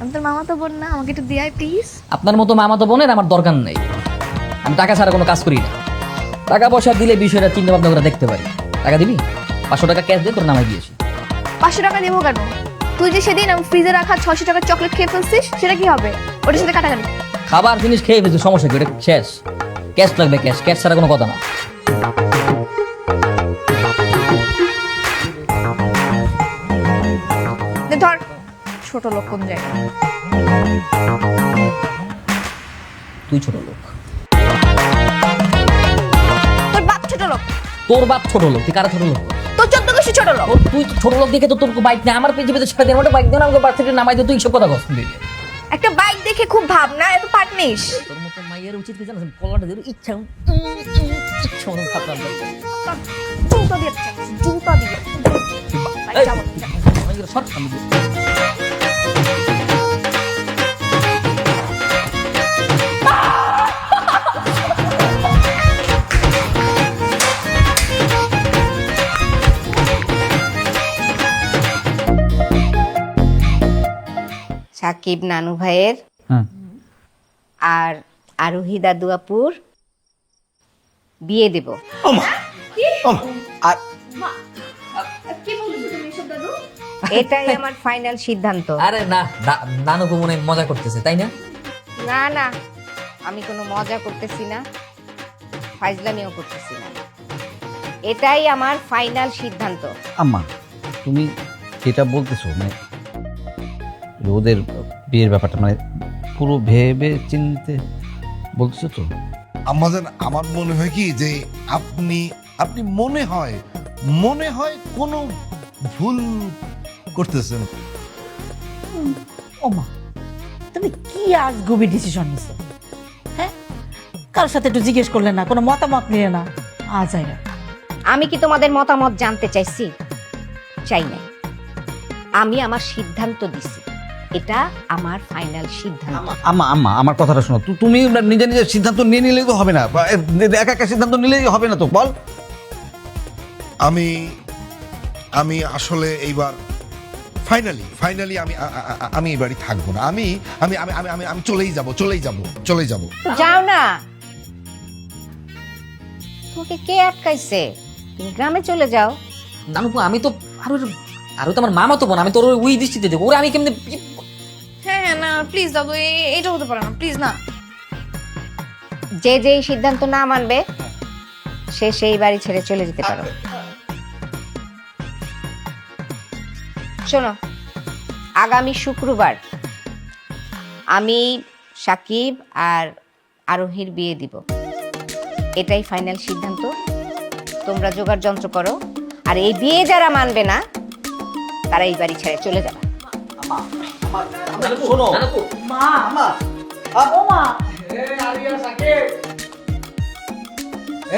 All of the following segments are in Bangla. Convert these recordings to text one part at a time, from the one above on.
আমি তোর মামা তো বোন না আমাকে একটু দিয়ে প্লিজ আপনার মতো মামা তো বোনের আমার দরকার নেই। আমি টাকা ছাড়া কোনো কাজ করি না। টাকা পয়সা দিলে বিষয়টা চিন্তা ভাবনা করে দেখতে পারি। টাকা দিবি? পাঁচশো টাকা ক্যাশ দিয়ে তোর নামাই দিয়েছি। পাঁচশো টাকা দেবো কেন? তুই যে সেদিন আমি ফ্রিজে রাখা ছশো টাকার চকলেট খেয়ে ফেলছিস সেটা কি হবে? ওটার সাথে কাটাকাটি খাবার জিনিস খেয়ে ফেলছি সমস্যা কি? ওটা শেষ ক্যাশ লাগবে ক্যাশ ক্যাশ ছাড়া কোনো কথা না। ছোট লোক কোন জায়গায়? তুই ছোট লোক। তোর বাপ ছোট লোক। তোর বাপ ছোট লোক তুই কারা ছোট লোক? তোর চোদ্দ গোষ্ঠী ছোট লোক। তুই ছোট লোক দেখে তো তোর বাইক নেই। আমার পেছনে সাথে আমার বাইক দিয়ে আমাকে বাড়ি থেকে নামাই তুই সব কথা কষ্ট দিবি একটা বাইক দেখে খুব ভাবনা এত পাটনিস। তোর মতো মাইয়ের উচিত কি জানিস? কলাটা ইচ্ছা ইচ্ছা মতো জুতো দিয়ে জুতো দিয়ে আমি সাকিব নানু ভাইয়ের। আর আরোহী দাদু আপুর বিয়ে দেব। আর এটাই আমার ফাইনাল সিদ্ধান্ত। আরে না না- নানু মনে মজা করতেছে তাই না? না না আমি কোনো মজা করতেছি না ফাইজলামিও করতেছি না। এটাই আমার ফাইনাল সিদ্ধান্ত। আম্মা তুমি যেটা বলতেছো মানে ওদের বিয়ের ব্যাপারটা মানে পুরো ভেবে চিনতে বলতেছো তো? আমাদের আমার মনে হয় কি যে আপনি আপনি মনে হয় মনে হয় কোনো ভুল করতেছেন। ওমা তুমি কি আজ গভীর ডিসিশন নিছো? হ্যাঁ? কারোর সাথে একটু জিজ্ঞেস করলে না কোনো মতামত নিলে না আজ আয় আমি কি তোমাদের মতামত জানতে চাইছি? চাই নাই। আমি আমার সিদ্ধান্ত দিছি। এটা আমার ফাইনাল সিদ্ধান্ত। আম্মা আম্মা আমার কথাটা শোনো। তু- তুমি নিজে নিজে সিদ্ধান্ত নিয়ে নিলেই তো হবে না। বা এ- একা একা সিদ্ধান্ত নিলেই হবে না তো বল। আমি আমি আসলে এইবার ফাইনালি ফাইনালি আমি আ- আ- আ- আমি এই বাড়ি থাকব না। আমি আমি আমি আমি আমি আমি চলেই যাব চলেই যাব চলেই যাব। যাও না। তোমাকে কে আটকাইছে? তুমি গ্রামে চলে যাও। নানু তো আমি তো আরও আরও তো আমার মামা তো বোন আমি তোর ওই দৃষ্টিতে দেখো ওরে আমি কেমনে প্লিজ দাদু এটা হতে পারে না প্লিজ না। যে যেই সিদ্ধান্ত না মানবে, সে সেই বাড়ি ছেড়ে চলে যেতে পারো। শোনো, আগামী শুক্রবার আমি সাকিব আর আরোহীর বিয়ে দিব। এটাই ফাইনাল সিদ্ধান্ত। তোমরা জোগাড় যন্ত্র করো। আর এই বিয়ে যারা মানবে না, তারা এই বাড়ি ছেড়ে চলে যাবে। শোনো। মা। ও মা।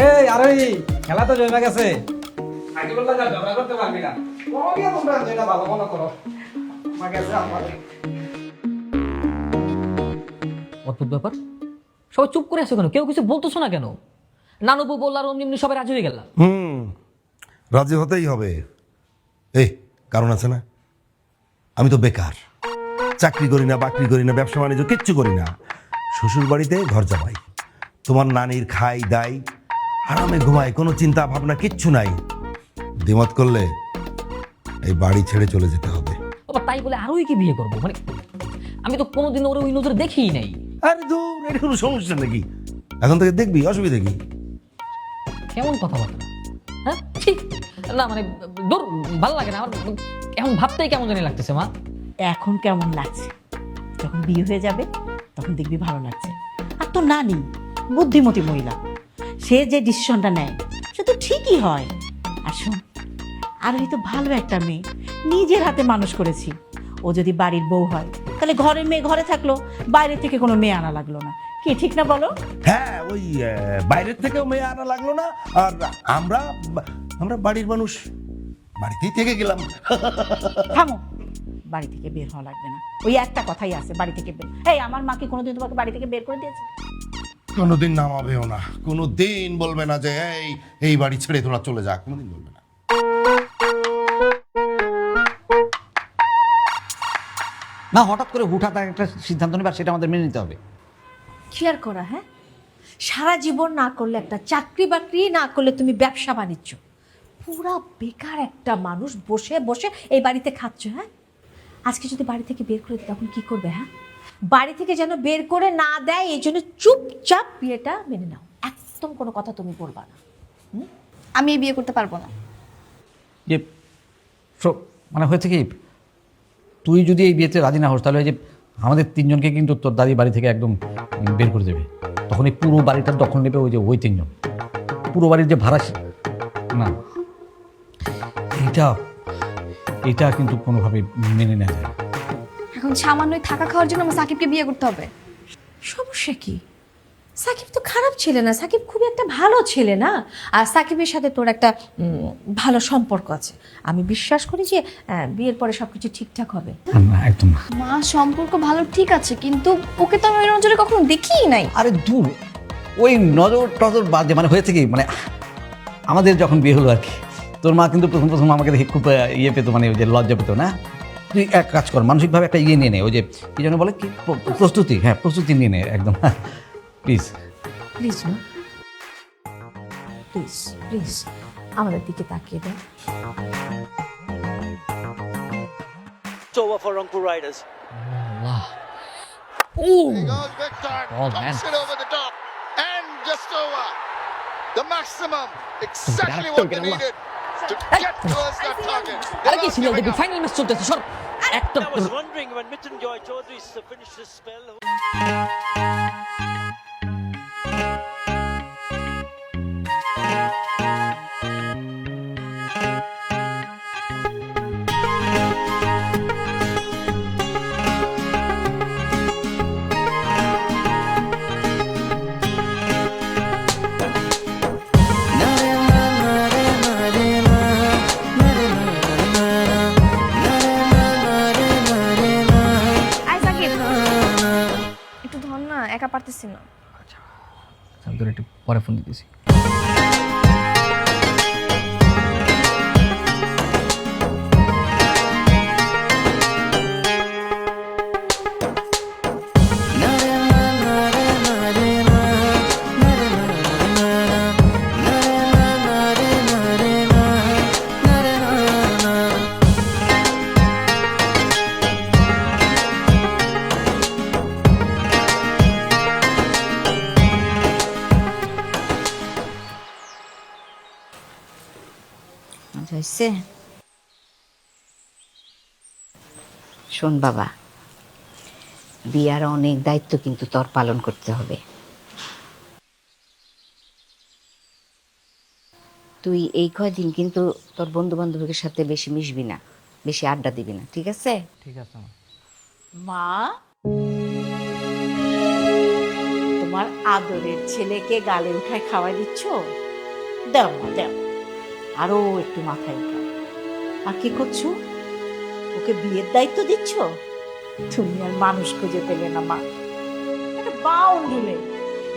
এই আরোহী খেলা তো জমে গেছে। আগে বললাম না ঝগড়া করতে পারবি না। গিয়ে তোমরা যেটা ভালো মনে করো? অদ্ভুত ব্যাপার। সবাই চুপ করে আছো কেন? কেউ কিছু বলতেছো না কেন? নানুবু বলল আর অমনি এমনি সবাই রাজি হয়ে গেলাম। হুম রাজি হতেই হবে। এই কারণ আছে না? আমি তো বেকার। চাকরি করি না বাকরি করি না ব্যবসা বাণিজ্য কিচ্ছু করি না। শ্বশুর বাড়িতে ঘর জামাই। তোমার নানির খাই দাই আরামে ঘুমাই কোনো চিন্তা ভাবনা কিচ্ছু নাই। দ্বিমত করলে এই বাড়ি ছেড়ে চলে যেতে হবে। আবার তাই বলে আরোই কি বিয়ে করব মানে আমি তো কোনোদিন ওরে ওই নজরে দেখিই নাই। আরে দূর এটা কোনো সমস্যা নাকি? এখন থেকে দেখবি অসুবিধা কি? কেমন কথাবার্তা? হ্যাঁ ঠিক না মানে দূর ভালো লাগে না আমার এখন ভাবতেই কেমন জানি লাগতেছে মা। এখন কেমন লাগছে? যখন বিয়ে হয়ে যাবে তখন দেখবি ভালো লাগছে। আর তো নানি বুদ্ধিমতী মহিলা। সে যে ডিসিশনটা নেয় সে তো ঠিকই হয়। আর শোন আর তো ভালো একটা মেয়ে নিজের হাতে মানুষ করেছি। ও যদি বাড়ির বউ হয় তাহলে ঘরের মেয়ে ঘরে থাকল বাইরে থেকে কোনো মেয়ে আনা লাগল না। কি ঠিক না বলো? হ্যাঁ ওই বাইরের থেকেও মেয়ে আনা লাগল না। আর আমরা আমরা বাড়ির মানুষ। বাড়িতেই থেকে গেলাম। থামো। বাড়ি থেকে বের হওয়া লাগবে না। ওই একটা কথাই আছে বাড়ি থেকে বের এই আমার মাকে কোনোদিন তোমাকে বাড়ি থেকে বের করে দিয়েছে? কোনোদিন নামাবেও না। কোনোদিন বলবে না যে এই এই বাড়ি ছেড়ে তোরা চলে যা। কোনোদিন বলবে না। না হঠাৎ করে হুঠাৎ একটা সিদ্ধান্ত নেবার সেটা আমাদের মেনে নিতে হবে। শেয়ার করা হ্যাঁ? সারা জীবন না করলে একটা চাকরি বাকরি না করলে তুমি ব্যবসা বাণিজ্য। পুরা বেকার একটা মানুষ বসে বসে এই বাড়িতে খাচ্ছ হ্যাঁ? আজকে যদি বাড়ি থেকে বের করে দিই তখন কি করবে হ্যাঁ? বাড়ি থেকে যেন বের করে না দেয় এই জন্য চুপচাপ বিয়েটা মেনে নাও। একদম কোনো কথা তুমি বলবা না। আমি এই বিয়ে করতে পারব না। যে শো- মানে হয়েছে কি তুই যদি এই বিয়েতে রাজি না হোস তাহলে ওই যে আমাদের তিনজনকে কিন্তু তোর দাদি বাড়ি থেকে একদম বের করে দেবে। তখন এই পুরো বাড়িটার দখল নেবে ওই যে ওই তিনজন। পুরো বাড়ির যে ভাড়া সে- না। এইটা এইটা কিন্তু কোনোভাবে মেনে নেওয়া যায় না। এখন সামান্যই থাকা খাওয়ার জন্য আমার সাকিবকে বিয়ে করতে হবে। সমস্যা কি? সাকিব তো খারাপ ছেলে না সাকিব খুবই একটা ভালো ছেলে না? আর সাকিবের সাথে তোর একটা ভালো সম্পর্ক আছে। আমি বিশ্বাস করি যে বিয়ের পরে সবকিছু ঠিকঠাক হবে। না একদম না। মা সম্পর্ক ভালো ঠিক আছে কিন্তু ওকে তো আমি ওই নজরে কখনো দেখিই নাই। আরে দূর ওই নজর টজর বাজে মানে হয়েছে কি মানে আমাদের যখন বিয়ে হলো আর কি তোর মা কিন্তু প্রথম প্রথম আমাকে দেখে খুব ইয়ে পেতো মানে ওই যে লজ্জা পেতো না তুই এক কাজ কর মানসিকভাবে একটা ইয়ে নিয়ে নে ওই যে কি যেন বলে কি প্রস্তুতি হ্যাঁ প্রস্তুতি নিয়ে নে একদম প্লিজ প্লিজ না প্লিজ প্লিজ আমাদের দিকে তাকিয়ে দেয় for Riders. goes. Oh, man. It over the top. And just over. The maximum. Exactly what they needed to get towards that target. আরে They're কি not সিরিয়াল giving দেখবি up. ফাইনাল ম্যাচ চলতেছে সর একটা I was wondering when Mrityunjay Chaudhary s- finished his spell. পারতেছি না। আমি তোর একটু পরে ফোন দিতেছি। হয়েছে? শোন বাবা বিয়ার অনেক দায়িত্ব কিন্তু তোর পালন করতে হবে। তুই এই কয়দিন কিন্তু তোর বন্ধু বান্ধবের সাথে বেশি মিশবি না বেশি আড্ডা দিবি না ঠিক আছে? ঠিক আছে মা। মা তোমার আদরের ছেলেকে গালে উঠায় খাওয়াই দিচ্ছ? দাও মা দাও। আরও একটু মাথায় উঠাও। আর কি করছ? ওকে বিয়ের দায়িত্ব দিচ্ছ? তুমি আর মানুষ খুঁজে পেলে না মা। একটা বাউন্ডুলে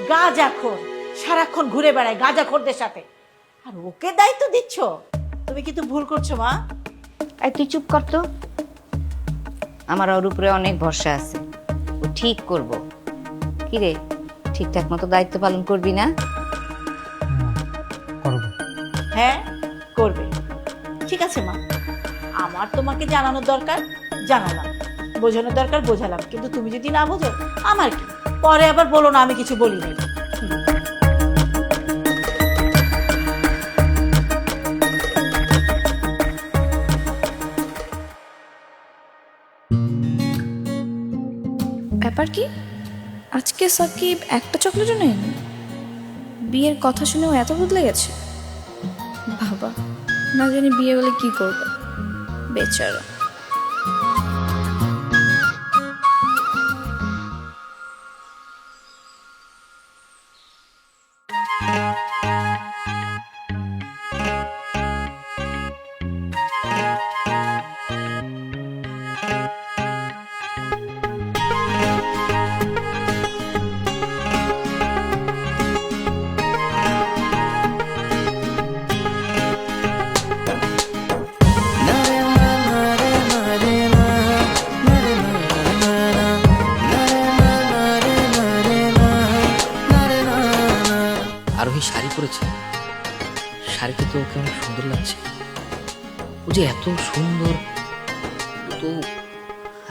গাঁজাখোর। সারাক্ষণ ঘুরে বেড়ায় গাঁজাখোরদের সাথে। আর ওকে দায়িত্ব দিচ্ছ? তুমি কিন্তু ভুল করছ মা। আর তুই চুপ কর তো। আমার ওর উপরে অনেক ভরসা আছে। ও ঠিক করব। কিরে ঠিকঠাক মতো দায়িত্ব পালন করবি না? হ্যাঁ? করবে। ঠিক আছে, মা। আমার তোমাকে জানানোর দরকার, জানালাম। বোঝানোর দরকার, বোঝালাম। কিন্তু তুমি যদি না বোঝো, আমার কি? পরে আবার বলো না, আমি কিছু বলি নাই। ব্যাপার কি? আজকে সাকিব একটা চকলেটও নেয়নি বিয়ের কথা শুনেও এত বদলে গেছে। বাবা। না জানি বিয়ে হলে কি করবে। বেচারা। তো ওকে অনেক সুন্দর লাগছে। ও যে এত সুন্দর তো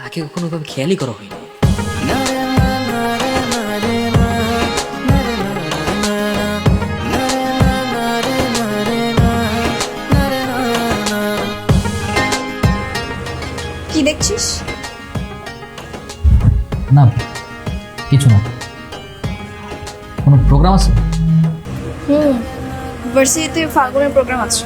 আগে কখনো ওভাবে খেয়ালই করা হয়নি। কি দেখছিস? না কিছু না। কোনো প্রোগ্রাম আছে? হুম। ভার্সিটিতে ফাল্গুনের প্রোগ্রাম আছে।